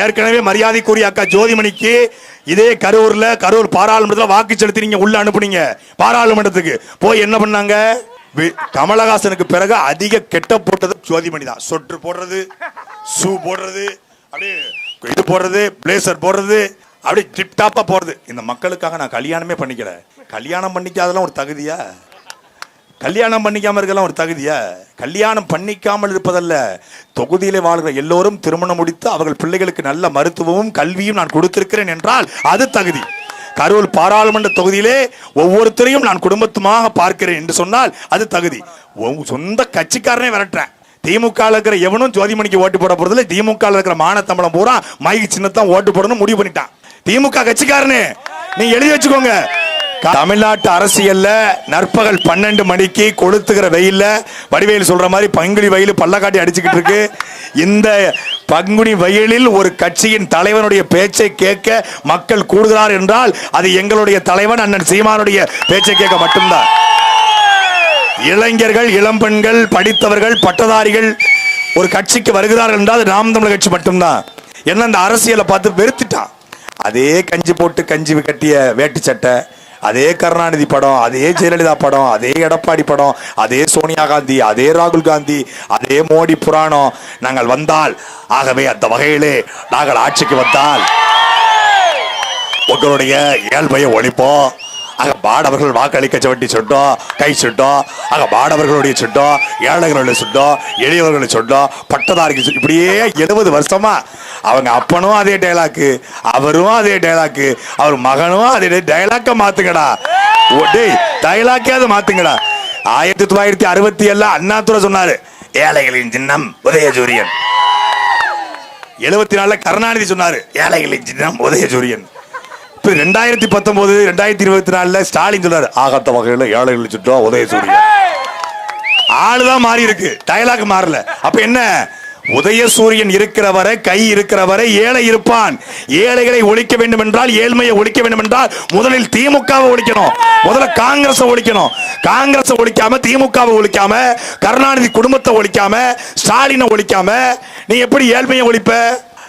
ஏற்கனவே மரியாதைக்குரிய அக்கா ஜோதிமணிக்கு இதே கரூர்ல கரூர் பாராளுமன்றத்தில் வாக்கு செலுத்தி நீங்க உள்ள அனுப்புனீங்க. பாராளுமன்றத்துக்கு. போய் என்ன பண்ணாங்க? கமலஹாசனுக்கு பிறகு அதிக கெட்ட போட்டது ஜோதிமணி தான். சொட்டு போடுறது ஷூ போடுறது அப்படியே இது போடுறது பிளேசர் போடுறது அப்படியே டிப்டாப்பா போடுறது. இந்த மக்களுக்காக நான் கல்யாணமே பண்ணிக்கல. கல்யாணம் பண்ணிக்காதெல்லாம் ஒரு தகுதியா? கல்யாணம் பண்ணிக்காம இருக்கலாம் ஒரு தகுதியா? கல்யாணம் பண்ணிக்காமல் இருப்பதல்ல. தொகுதியிலே வாழ்கிற எல்லோரும் திருமணம் முடித்து அவர்கள் பிள்ளைகளுக்கு நல்ல மருத்துவமும் கல்வியும் நான் கொடுத்திருக்கிறேன் என்றால் அது தகுதி. கரூர் பாராளுமன்ற தொகுதியிலே ஒவ்வொருத்தரையும் நான் குடும்பத்துமாக பார்க்கிறேன் என்று சொன்னால் அது தகுதி. உன் சொந்த கட்சிக்காரனே விரட்டுறேன். திமுக இருக்கிற எவனும் ஜோதிமணிக்கு ஓட்டு போட போறதில்ல. திமுக இருக்கிற மானத்தம்பளம் பூரா மைக்கு சின்னத்தான் ஓட்டு போடணும் முடிவு பண்ணிட்டான். திமுக கட்சிக்காரனே நீ எழுதி வச்சுக்கோங்க. தமிழ்நாட்டு அரசியல்ல நற்பகல் பன்னெண்டு மணிக்கு கொளுத்துகிற வெயில்ல வடிவேல் சொல்ற மாதிரி பங்குனி வெயில் பள்ளக்காட்டி அடிச்சுக்கிட்டு இருக்கு. இந்த பங்குனி வெயிலில் ஒரு கட்சியின் தலைவனுடைய பேச்சை கேட்க மக்கள் கூடுகிறார் என்றால் அது எங்களுடைய தலைவன் அண்ணன் சீமானுடைய பேச்சை கேட்க மட்டும்தான். இளைஞர்கள் இளம்பெண்கள் படித்தவர்கள் பட்டதாரிகள் ஒரு கட்சிக்கு வருகிறார்கள் என்றால் நாம் தமிழர் கட்சி மட்டும்தான். என்ன அந்த அரசியலை பார்த்து வெறுத்துட்டான். அதே கஞ்சி போட்டு கஞ்சி கட்டிய வேட்டு சட்டை அதே கருணாநிதி படம் அதே ஜெயலலிதா படம் அதே எடப்பாடி படம் அதே சோனியா காந்தி அதே ராகுல் காந்தி அதே மோடி புராணம் நாங்கள் வந்தால் ஆகவே அந்த வகையிலே நாங்கள் ஆட்சிக்கு வந்தால் உங்களுடைய இயல்பையை ஒழிப்போம். ஆக பாடவர்கள் வாக்களிக்க சவட்டி சுட்டோம் கை சுட்டோம் ஆக பாடவர்களுடைய சுட்டோம் ஏழைகளுடைய சுட்டோம் எளியவர்களுடைய சுட்டோம் பட்டதாரிக்கு இப்படியே எழுபது வருஷமா அவங்க அப்பனும் அதே டைலாக்கு அவரும் அதே டைலாக்கு அவர் மகனும் அதே டைலாக்க மாத்துங்கடா. ஓ, டேய் டைலாக்கே அதை மாத்துங்கடா. ஆயிரத்தி தொள்ளாயிரத்தி அறுபத்தி ஏழுல அண்ணாத்துறை சொன்னாரு ஏழைகளின் சின்னம் உதயசூரியன். எழுபத்தி நாலுல கருணாநிதி சொன்னாரு ஏழைகளின் சின்னம் உதயசூரியன். இப்ப ரெண்டாயிரத்தி பத்தொன்பது ரெண்டாயிரத்தி இருபத்தி நாலுல ஸ்டாலின் சொன்னாரு ஆகாத்த வகையில ஏழைகள் சுற்றம் உதயசூரியன். ஆளுதான் மாறி இருக்கு டயலாக் மாறல. அப்ப என்ன? உதயசூரியன் இருக்கிற வரை கை இருக்கிற வரை ஏழை இருப்பான். ஏழைகளை ஒழிக்க வேண்டும் என்றால் ஏழ்மையை ஒழிக்க வேண்டும் என்றால் முதலில் திமுகவை ஒழிக்கணும். முதல்ல காங்கிரஸ் ஒழிக்கணும். காங்கிரஸ் ஒழிக்காம திமுகவை ஒழிக்காம கருணாநிதி குடும்பத்தை ஒழிக்காம ஸ்டாலினை ஒழிக்காம நீ எப்படி ஏழ்மையை ஒழிப்ப?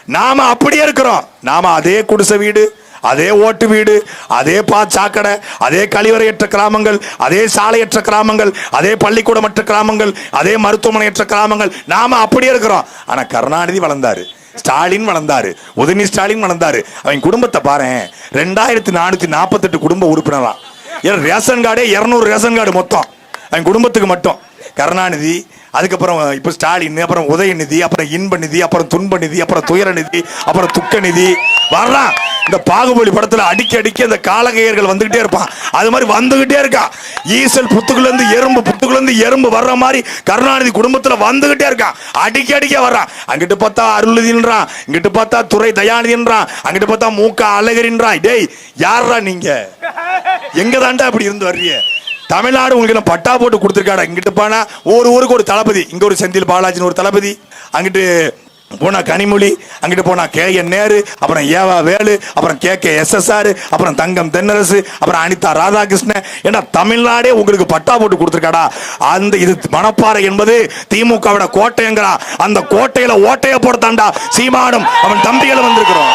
நாம அப்படியே இருக்கிறோம். நாம அதே குடிசை வீடு. அதே ஓட்டு வீடு அதே பாச்சாக்கடை அதே கழிவறையற்ற கிராமங்கள் அதே சாலையற்ற கிராமங்கள் அதே பள்ளிக்கூடமற்ற கிராமங்கள் அதே மருத்துவமனையற்ற கிராமங்கள். நாம அப்படியே இருக்கிறோம். ஆனா கருணாநிதி வளர்ந்தாரு. ஸ்டாலின் வளர்ந்தாரு. உதயநிதி ஸ்டாலின் வளர்ந்தாரு. அவன் குடும்பத்தை பாரேன் ரெண்டாயிரத்தி நானூத்தி நாற்பத்தெட்டு குடும்ப உறுப்பினராம் ஏன்னா ரேஷன் கார்டே இருநூறு ரேஷன் கார்டு மொத்தம். அவன் குடும்பத்துக்கு மட்டும். கருணாநிதி அதுக்கப்புறம் இப்போ ஸ்டாலின் அப்புறம் உதயநிதி அப்புறம் இன்ப நிதி அப்புறம் துன்ப நிதி அப்புறம் துயர நிதி அப்புறம் துக்க நிதி வர்றான். இந்த பாகுபலி படத்துல அடிக்க அடிக்க அந்த காலகையர்கள் வந்துகிட்டே இருப்பான். அது மாதிரி வந்துகிட்டே இருக்கான் ஈசல் புத்துக்குள்ள இருந்து எறும்பு புத்துக்குள்ள இருந்து எறும்பு வர்ற மாதிரி கருணாநிதி குடும்பத்துல வந்துகிட்டே இருக்கான் அடிக்க அடிக்க வர்றான். அங்கிட்டு பார்த்தா அருள்நிதின்றான் இங்கிட்டு பார்த்தா துறை தயாநிதின்றான் அங்கிட்டு பார்த்தா மூக்க அழகரின்றான். டேய் யாரா நீங்க? எங்க தாண்டா அப்படி இருந்து வர்றீங்க? தமிழ்நாடு உங்களுக்கு பட்டா போட்டு கொடுத்துருக்காடா. இங்கிட்டு போனா ஒரு ஊருக்கு ஒரு தளபதி. இங்க ஒரு செந்தில் பாலாஜின்னு ஒரு தளபதி. அங்கிட்டு போனா கனிமொழி அங்கிட்டு போனா கே என் நேரு அப்புறம் ஏவா வேலு அப்புறம் கே கே எஸ்எஸ்ஆர் அப்புறம் தங்கம் தென்னரசு அப்புறம் அனிதா ராதாகிருஷ்ணன். ஏன்னா தமிழ்நாடே உங்களுக்கு பட்டா போட்டு கொடுத்துருக்காடா. அந்த இது மணப்பாறை என்பது திமுகவோட கோட்டைங்கிறா. அந்த கோட்டையில ஓட்டைய போடத்தாண்டா சீமானும் அவன் தம்பிகளும் வந்திருக்கிறோம்.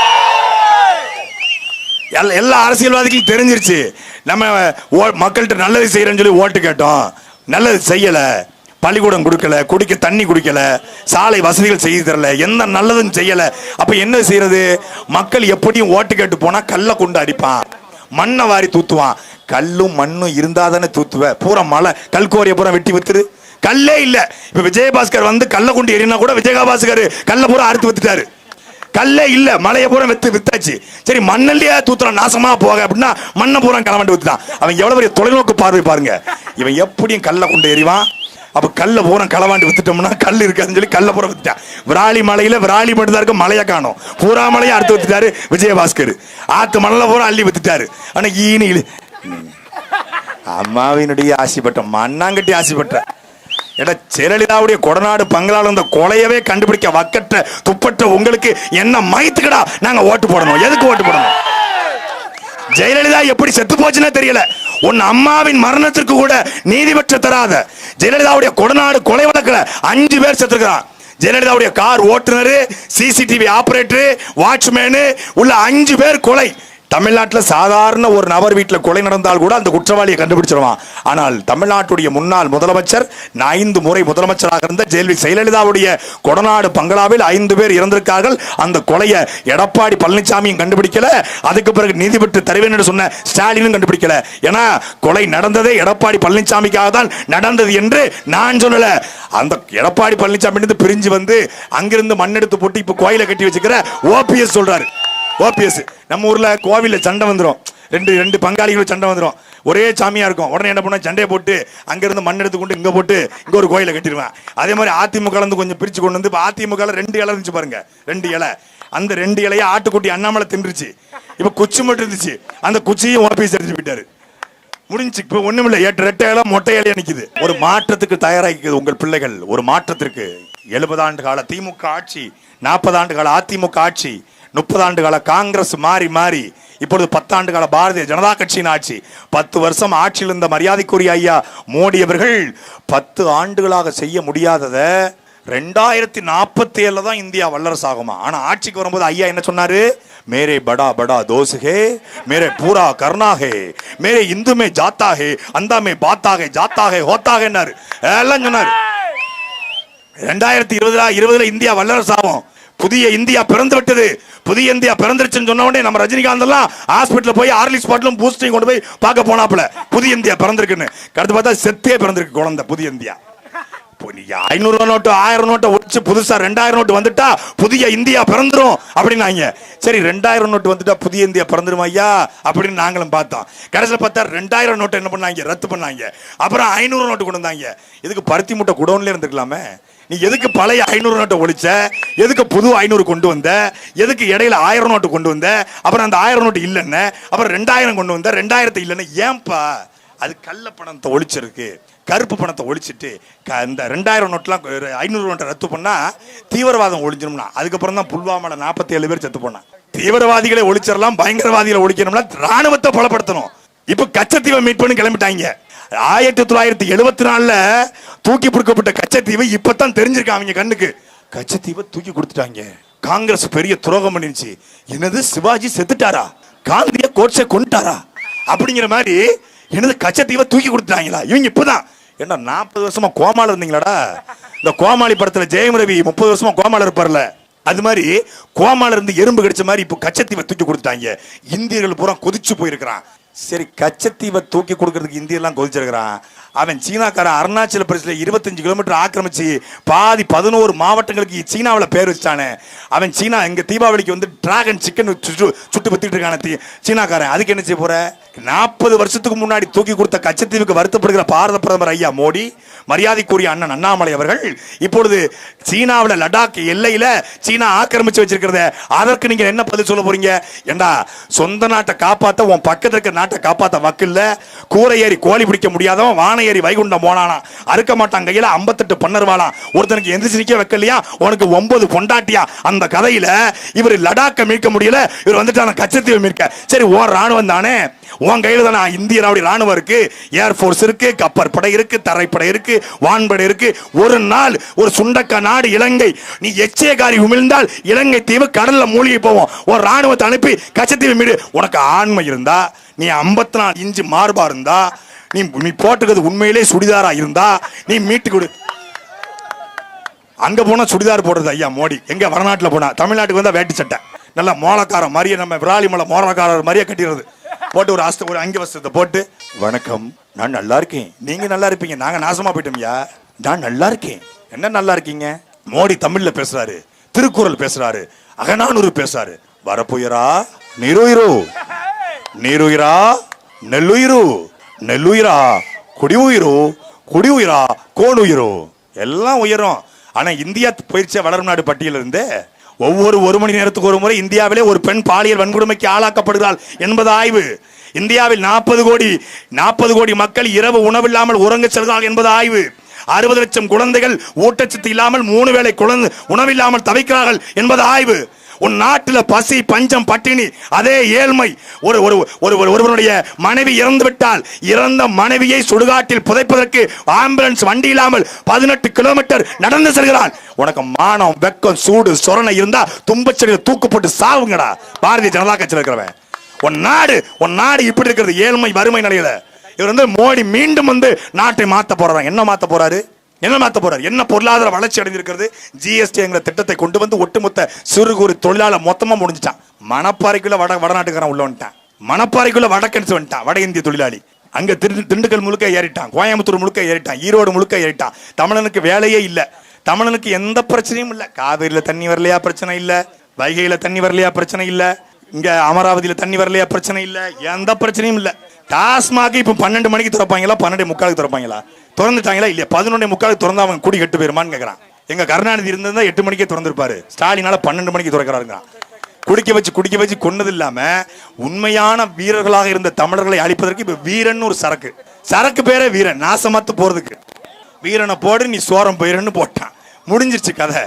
எல்லா- எல்லா அரசியல்வாதிகளும் தெரிஞ்சிருச்சு. நம்ம ஓ- மக்கள்கிட்ட நல்லது செய்யறேன்னு சொல்லி ஓட்டு கேட்டோம். நல்லது செய்யல. பள்ளிக்கூடம் கொடுக்கல குடிக்க தண்ணி குடிக்கல சாலை வசதிகள் செய்து தரல எந்த நல்லதும் செய்யல. அப்ப என்ன செய்யறது? மக்கள் எப்படியும் ஓட்டு கேட்டு போனா கல்ல கொண்டு அடிப்பான். மண்ணை வாரி தூத்துவான். கல்லும் மண்ணும் இருந்தா தானே தூத்துவ. பூரா மழை கல் கோரிய பூரா வெட்டி வித்துரு. கல்லே இல்ல. இப்ப விஜயபாஸ்கர் வந்து கல்ல கொண்டு எறினா கூட விஜயபாஸ்கர் கல்ல பூரா அறுத்து வித்துட்டாரு. கல்லே இல்ல மலையை பூரா வித்து வித்தாச்சு. சரி மண்ணல்லையே தூத்துறான் நாசமா போக அப்படின்னா மண்ணை பூரா களவாண்டு வித்துட்டான். அவன் எவ்வளவு பெரிய தொலைநோக்கு பார்வை பாருங்க. இவன் எப்படியும் கல்லை கொண்டு எறிவான். அப்ப கல்ல பூரா களவாண்டு வித்துட்டோம்னா கல் இருக்காதுன்னு சொல்லி கல்ல பூரா வித்துட்டான். விராலி மலையில விராலி மட்டும் தான் இருக்க மலையை காணும். பூரா மலையை அறுத்து வித்துட்டாரு விஜயபாஸ்கர். ஆத்து மணல பூரா அள்ளி வித்துட்டாரு. ஆனா ஈனி அம்மாவினுடைய ஆசைப்பட்ட மண்ணாங்கட்டி ஆசைப்பட்டேன் எடா ஜெயலலிதாவுடைய கொடநாடு பங்களால் இந்த கொலையவே கண்டுபிடிக்க வக்கட்ட துப்பற்ற உங்களுக்கு என்ன மயத்துக்கடா நாங்க ஓட்டு போடணும்? எதுக்கு ஓட்டு போடணும்? ஜெயலலிதா எப்படி செத்து போச்சுன்னா தெரியல. உன் அம்மாவின் மரணத்திற்கு கூட நீதி தராத. ஜெயலலிதாவுடைய கொடநாடு கொலை வழக்கில் அஞ்சு பேர் செத்துருக்கிறான். ஜெயலலிதாவுடைய கார் ஓட்டுநர் சிசிடிவி ஆபரேட்டர் வாட்ச்மேனு உள்ள அஞ்சு பேர் கொலை. தமிழ்நாட்டில் சாதாரண ஒரு நபர் வீட்டில் கொலை நடந்தால் கூட அந்த குற்றவாளியை கண்டுபிடிச்சிருவான். ஆனால் தமிழ்நாட்டுடைய முன்னாள் முதலமைச்சர் நான் ஐந்து முறை முதலமைச்சராக இருந்த ஜெயலலி ஜெயலலிதாவுடைய கொடநாடு பங்களாவில் ஐந்து பேர் இறந்திருக்கார்கள். அந்த கொலையை எடப்பாடி பழனிசாமியும் கண்டுபிடிக்கல. அதுக்கு பிறகு நீதி தருவேன் என்று சொன்ன ஸ்டாலினும் கண்டுபிடிக்கல. ஏன்னா கொலை நடந்ததே எடப்பாடி பழனிசாமிக்காக தான் நடந்தது என்று நான் சொல்லல. அந்த எடப்பாடி பழனிசாமி பிரிஞ்சு வந்து அங்கிருந்து மண்ணெடுத்து போட்டு இப்ப கோயிலை கட்டி வச்சுக்கிற ஓபிஎஸ் சொல்றாரு. ஓபிஎஸ். நம்ம ஊர்ல கோவிலில் சண்டை வந்துடும் ரெண்டு ரெண்டு பங்காளிகள் சண்டை வந்துரும். ஒரே சாமியா இருக்கும். உடனே என்ன பண்ண சண்டையை போட்டு அங்கேருந்து மண் எடுத்து கொண்டு இங்க போட்டு இங்க ஒரு கோயிலை கட்டிடுவேன். அதே மாதிரி அதிமுக இருந்து கொஞ்சம் பிரிச்சு கொண்டு வந்து இப்போ அதிமுக ரெண்டு இலை இருந்துச்சு பாருங்க. ரெண்டு இலை. அந்த ரெண்டு இலையை ஆட்டுக்குட்டி அண்ணாமலை தின்றுச்சு. இப்போ குச்சி மட்டும் இருந்துச்சு. அந்த குச்சியும் ஓபிஎஸ் எடுத்துட்டு போயிட்டாரு. முடிஞ்சு இப்போ ஒன்றும் இல்லை எட்டு ரெட்டை இலை மொட்டை இலையை நிற்கிது ஒரு மாற்றத்துக்கு தயாராகிக்குது உங்கள் பிள்ளைகள். ஒரு மாற்றத்திற்கு எழுபது ஆண்டு கால திமுக ஆட்சி நாற்பது ஆண்டு கால அதிமுக ஆட்சி. முப்பது ஆண்டு கால காங்கிரஸ் மாறி மாறி இப்பொழுது பத்தாண்டு கால பாரதிய ஜனதா கட்சியின் ஆட்சி. பத்து வருஷம் ஆட்சியில் இருந்த மரியாதைக்குரிய ஐயா மோடி அவர்கள் பத்து ஆண்டுகளாக செய்ய முடியாததை ரெண்டாயிரத்தி நாற்பத்தி ஏழில் தான் இந்தியா வல்லரசு ஆகுமா? ஆனால் ஆட்சிக்கு வரும்போது ஐயா என்ன சொன்னாரு? மேரே படா படா தோசுகே மேரே பூரா கர்ணாகே மேரே இந்துமே ஜாத்தாகே அந்தாமே பாத்தாகே ஜாத்தாகே ஹோத்தாகேன்னாரு. எல்லாம் சொன்னார். ரெண்டாயிரத்தி இருபதுல இருபதுல இந்தியா வல்லரசு ஆகும். புதிய இந்தியா பிறந்து விட்டது புதிய இந்தியா பிறந்துருச்சுன்னு சொன்ன உடனே நம்ம ரஜினிகாந்த் எல்லாம் ஹாஸ்பிட்டல் போய் ஆர்லிஸ் பாட்டிலும் பூஸ்டையும் கொண்டு போய் பார்க்க போனாப்புல. புதிய இந்தியா பிறந்திருக்குன்னு. கடுத்து பார்த்தா செத்தே பிறந்திருக்கு குழந்தை புதிய இந்தியா. நீங்க ஐநூறு நோட்டு ஆயிரம் நோட்டை ஒழிச்சு புதுசா ரெண்டாயிரம் நோட்டு வந்துட்டா புதிய இந்தியா பிறந்துரும் அப்படின்னாங்க. சரி ரெண்டாயிரம் நோட்டு வந்துட்டா புதிய இந்தியா பிறந்துரும் ஐயா? அப்படின்னு நாங்களும் பார்த்தோம். கடைசியில் பார்த்தா ரெண்டாயிரம் நோட்டை என்ன பண்ணாங்க? ரத்து பண்ணாங்க. அப்புறம் ஐநூறு நோட்டு கொண்டு வந்தாங்க. இதுக்கு பருத்தி மூட்டை குடோன்ல இருந்துக்கலாமே நீ எதுக்கு பழைய ஐநூறு நோட்டை ஒழிச்ச? எதுக்கு புது ஐநூறு கொண்டு வந்த? எதுக்கு இடையில ஆயிரம் நோட்டு கொண்டு வந்த? அப்புறம் அந்த ஆயிரம் நோட்டு இல்லைன்னு? அப்புறம் ரெண்டாயிரம் கொண்டு வந்த? ரெண்டாயிரத்து இல்லைன்னு ஏன்பா? அது கள்ள பணத்தை ஒழிச்சிருக்கு. கருப்பு பணத்தை ஒழிச்சிட்டு க- இந்த ரெண்டாயிரம் நோட்லாம் ஐநூறு நோட்டை ரத்து பண்ணா தீவிரவாதம் ஒழிஞ்சிடும்னா அதுக்கப்புறம் தான் புல்வாமால நாற்பத்தி ஏழு பேர் செத்து போனான் தீவிரவாதிகளை ஒழிச்சிடலாம் பயங்கரவாதிகளை ஒழிக்கணும்னா ராணுவத்தை பலப்படுத்தணும். இப்போ கச்சத்தீவை மீட் பண்ணி கிளம்பிட்டாங்க. ஆயிரத்தி தொள்ளாயிரத்தி எழுபத்தி நாலுல தூக்கி பிடிக்கப்பட்ட இப்போ இப்பதான் தெரிஞ்சிருக்காங்க அவங்க கண்ணுக்கு. கச்சத்தீவை தூக்கி கொடுத்துட்டாங்க. காங்கிரஸ் பெரிய துரோகம் பண்ணிருச்சு. என்னது சிவாஜி செத்துட்டாரா? காந்திய கோட்ஸை கொண்டுட்டாரா அப்படிங்கிற மாதிரி எனது கச்சத்தீவை தூக்கி கொடுத்துட்டாங்களா? இவங்க இப்பதான். என்ன நாற்பது வருஷமா கோமால இருந்தீங்களாடா? இந்த கோமாளி படத்துல ஜெயம் ரவி முப்பது வருஷமா கோமால இருப்பார்ல. அது மாதிரி கோமால இருந்து எறும்பு கிடைச்ச மாதிரி இப்போ கச்சத்தீவை தூக்கி கொடுத்துட்டாங்க. இந்தியர்கள் பூரா கொதிச்சு போயிருக்கிறான். சரி கச்சத்தீவை தூக்கி கொடுக்கறதுக்கு இந்தியெல்லாம் கொதிச்சிருக்கிறான் அவன் சீனாக்காரன் அருணாச்சல பிரதேசல இருபத்தஞ்சு கிலோமீட்டர் ஆக்கிரமிச்சு பாதி பதினோரு மாவட்டங்களுக்கு சீனாவில் பேர் வச்சானே அவன் சீனா இங்க தீபாவளிக்கு வந்து டிராகன் சிக்கன் சுட்டு சுட்டு பற்றிட்டு இருக்கான தீ சீனாக்காரன். அதுக்கு என்ன செய்ய போற? நாற்பது வருஷத்துக்கு முன்னாடி தூக்கி கொடுத்த கச்சத்தீவுக்கு வருத்தப்படுகிற பாரத பிரதமர் ஐயா மோடி மரியாதைக்குரிய அண்ணன் அண்ணாமலை அவர்கள் இப்பொழுது சீனாவில் லடாக் எல்லையில் சீனா ஆக்கிரமிச்சு வச்சிருக்கிறத அதற்கு நீங்க என்ன பதில் சொல்ல போறீங்க? ஏண்டா சொந்த நாட்டை காப்பாத்த உன் பக்கத்தில் இருக்கிற நாட்டை காப்பாத்த வக்கில்ல கூரை ஏறி கோழி பிடிக்க முடியாதவன் வானை ஏறி வைகுண்டம் போனானா அறுக்க மாட்டான் கையில் ஐம்பத்தெட்டு பன்னர்வாளாம் ஒருத்தனுக்கு எந்திரிச்சு சிரிக்க வைக்கலையா உனக்கு ஒன்பது பொண்டாட்டியா? அந்த கதையில் இவர் லடாக்கை மீட்க முடியல இவர் வந்துட்டு அந்த கச்சத்தீவை மீட்க. சரி ஓ ராணுவம் தானே? உன் கையில் தானே இந்திய ராணுவ ராணுவம் இருக்கு. ஏர்ஃபோர்ஸ் இருக்கு கப்பற்படை இருக்கு தரைப்படை இருக்கு வான்படை இருக்கு. ஒரு நாள் ஒரு சுண்டக்க நாடு இலங்கை. நீ எச்சேகாரி உமிழ்ந்தால் இலங்கை தீவு கடல்ல மூழ்கி போவோம். ஒரு ராணுவத்தை அனுப்பி கச்சத்தீவு மீடு உனக்கு ஆண்மை இருந்தா நீ ஐம்பத்தி நாலு இன்ச்சு மார்பா இருந்தா நீ நீ போட்டுக்கிறது உண்மையிலே சுடிதாரா இருந்தா நீ மீட்டு கொடு. அங்க போனா சுடிதார் போடுறது ஐயா மோடி. எங்க வடநாட்டில் போனா? தமிழ்நாட்டுக்கு வந்தா வேட்டி சட்டை. நல்லா மோளக்காரன் மாதிரியே நம்ம விராலிமலை மோளக்காரர் மாதிரியே கட்டிடுறது. போட்டு ஒரு அஸ்த ஒரு அங்கி போட்டு வணக்கம் நான் நல்லா இருக்கேன். நீங்க நல்லா இருப்பீங்க. நாங்க நாசமா போயிட்டோம்யா. நான் நல்லா இருக்கேன். என்ன நல்லா இருக்கீங்க? மோடி தமிழ்ல பேசுறாரு. திருக்குறள் பேசுறாரு. அகநானூறு பேசுறாரு. வரப்புயரா நீருயிரு. நீருயிரா நெல்லுயிரு. நெல்லுயிரா குடி உயிரோ குடி உயிரா கோன் எல்லாம் உயரும். ஆனா இந்தியா பயிற்சியா வளரும் நாடு பட்டியல ஒவ்வொரு ஒரு மணி நேரத்துக்கு ஒரு முறை இந்தியாவிலே ஒரு பெண் பாலியல் வன்கொடுமைக்கு ஆளாக்கப்படுகிறாள் என்பது ஆய்வு. இந்தியாவில் நாற்பது கோடி நாற்பது கோடி மக்கள் இரவு உணவில்லாமல் உறங்க செல்கிறார்கள் என்பது ஆய்வு. அறுபது லட்சம் குழந்தைகள் ஊட்டச்சத்து இல்லாமல் மூணு வேளை குழந்தை உணவில்லாமல் தவிக்கிறார்கள் என்பது ஆய்வு. உன் நாட்டில் பசி பஞ்சம் பட்டினி அதே ஏழ்மை. ஒரு ஒரு ஒரு ஒரு- ஒருவனுடைய மனைவி இறந்து விட்டால் இறந்த மனைவியை சுடுகாட்டில் புதைப்பதற்கு ஆம்புலன்ஸ் வண்டி இல்லாமல் பதினெட்டு கிலோமீட்டர் நடந்து செல்கிறான். உனக்கு மானம் வெக்கம் சூடு சொரணை இருந்தா தும்பச்செடியில் தூக்கு போட்டு சாவுங்கடா. பாரதிய ஜனதா கட்சியில் இருக்கிறவன். உன் நாடு உன் நாடு இப்படி இருக்கிறது ஏழ்மை வறுமை நிலையில. இவர் வந்து மோடி மீண்டும் வந்து நாட்டை மாற்ற போறாங்க என்ன மாற்ற போறாரு? என்ன மாற்ற போறார்? என்ன பொருளாதார வளர்ச்சி அடைந்திருக்கிறது? ஜிஎஸ்டி எங்கிற திட்டத்தை கொண்டு வந்து ஒட்டுமொத்த சிறு குறு தொழிலாளர் மொத்தமாக முடிஞ்சிட்டான். மணப்பாறைக்குள்ள வட வடநாட்டுக்காரன் உள்ள வந்துட்டான் மணப்பாறைக்குள்ள வடக்கன்ஸ் வந்துட்டான் வட இந்திய தொழிலாளி. அங்க திரு திண்டுக்கல் முழுக்க ஏறிட்டான் கோயம்புத்தூர் முழுக்க ஏறிட்டான் ஈரோடு முழுக்க ஏறிட்டான். தமிழனுக்கு வேலையே இல்லை. தமிழனுக்கு எந்த பிரச்சனையும் இல்லை. காவிரியில் தண்ணி வரலையா? பிரச்சனை இல்லை. வைகையில் தண்ணி வரலையா? பிரச்சனை இல்லை. இங்கே அமராவதியில் தண்ணி வரலையா? பிரச்சனை இல்லை. எந்த பிரச்சனையும் இல்லை. டாஸ்மாக இப்போ பன்னெண்டு மணிக்கு திறப்பாங்களா? பன்னெண்டு முக்காலுக்கு திறப்பாங்களா? திறந்துட்டாங்களா? இல்லையா? பதினொன்றே முக்காலுக்கு திறந்தா அவங்க குடி கெட்டு போயிருமான்னு கேட்குறான் எங்க கருணாநிதி இருந்திருந்தா எட்டு மணிக்கே திறந்திருப்பாரு. ஸ்டாலினால பன்னெண்டு மணிக்கு திறக்கிறாருங்கிறான். குடிக்க வச்சு குடிக்க வச்சு கொன்னது இல்லாம உண்மையான வீரர்களாக இருந்த தமிழர்களை அழிப்பதற்கு இப்ப வீரன் ஒரு சரக்கு. சரக்கு பேரே வீரன். நாசமாத்து போறதுக்கு. வீரனை போடு நீ சோரம் போயிருன்னு போட்டான். முடிஞ்சிருச்சு கதை.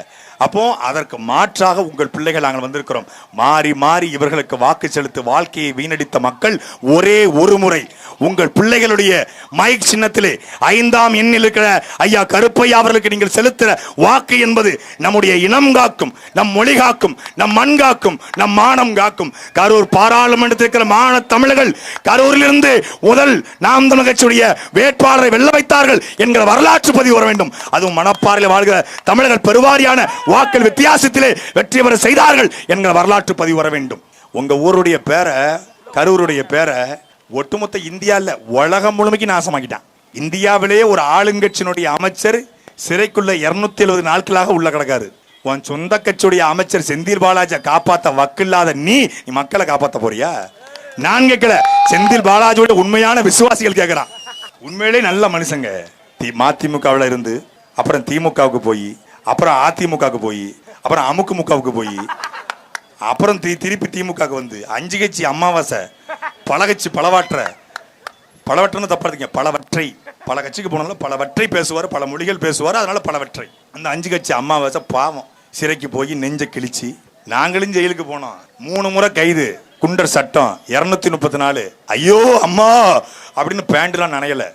அப்போ அதற்கு மாற்றாக உங்கள் பிள்ளைகள் நாங்கள் வந்திருக்கிறோம். மாறி மாறி இவர்களுக்கு வாக்கு செலுத்து வாழ்க்கையை வீணடித்த மக்கள் ஒரே ஒரு முறை உங்கள் பிள்ளைகளுடைய மைக் சின்னத்திலே ஐந்தாம் எண்ணில் இருக்கிற ஐயா கருப்பையா அவர்களுக்கு நீங்கள் செலுத்துகிற வாக்கு என்பது நம்முடைய இனம் காக்கும் நம் மொழி காக்கும் நம் மண் காக்கும் நம் மானம் காக்கும். கரூர் பாராளுமன்றத்தில் இருக்கிற மாநில தமிழர்கள் கரூரிலிருந்து முதல் நாம் தமிழகச்சியுடைய வேட்பாளரை வெல்ல வைத்தார்கள் என்கிற வரலாற்று பதிவு வர வேண்டும். அதுவும் மணப்பாறையில் வாழ்கிற தமிழர்கள் பெருவாரியான வாக்கள் வித்தியாசத்திலே வெற்றி பெற செய்தார்கள் என்கிற வரலாற்று பதிவு வர வேண்டும். உங்க ஊருடைய பேரை கரூருடைய பேரை ஒட்டுமொத்த இந்தியாவில் உலகம் முழுமைக்கு நாசமாக்கிட்டான். இந்தியாவிலேயே ஒரு ஆளுங்கட்சியினுடைய அமைச்சர் சிறைக்குள்ள இருநூத்தி எழுபது நாட்களாக உள்ள கிடக்காரு. உன் சொந்த கட்சியுடைய அமைச்சர் செந்தில் பாலாஜி காப்பாத்த வக்கில்லாத நீ நீ மக்களை காப்பாத்த போறியா? நான் கேட்கல. செந்தில் பாலாஜியோட உண்மையான விசுவாசிகள் கேட்கிறான். உண்மையிலே நல்ல மனுஷங்க. தி மதிமுகவில் இருந்து அப்புறம் திமுகவுக்கு போய் அப்புறம் அதிமுகவுக்கு போய் அப்புறம் அமுக்குமுகவுக்கு போய் அப்புறம் தி திருப்பி திமுகவுக்கு வந்து. அஞ்சு கட்சி அமாவாசை பல கட்சி பலவாற்ற. பலவற்றன்னு தப்பாடுங்க பலவற்றை. பல கட்சிக்கு போனாலும் பலவற்றை பேசுவார் பல மொழிகள் பேசுவார் அதனால பலவற்றை. அந்த அஞ்சு கட்சி அம்மாவாசை பாவம். சிறைக்கு போய் நெஞ்ச கிழிச்சு நாங்களும் ஜெயிலுக்கு போனோம். மூணு முறை கைது. குண்டர் சட்டம் இரநூத்தி முப்பத்தி நாலு. ஐயோ அம்மா! அப்படின்னு பேண்ட்லாம் நனையலை.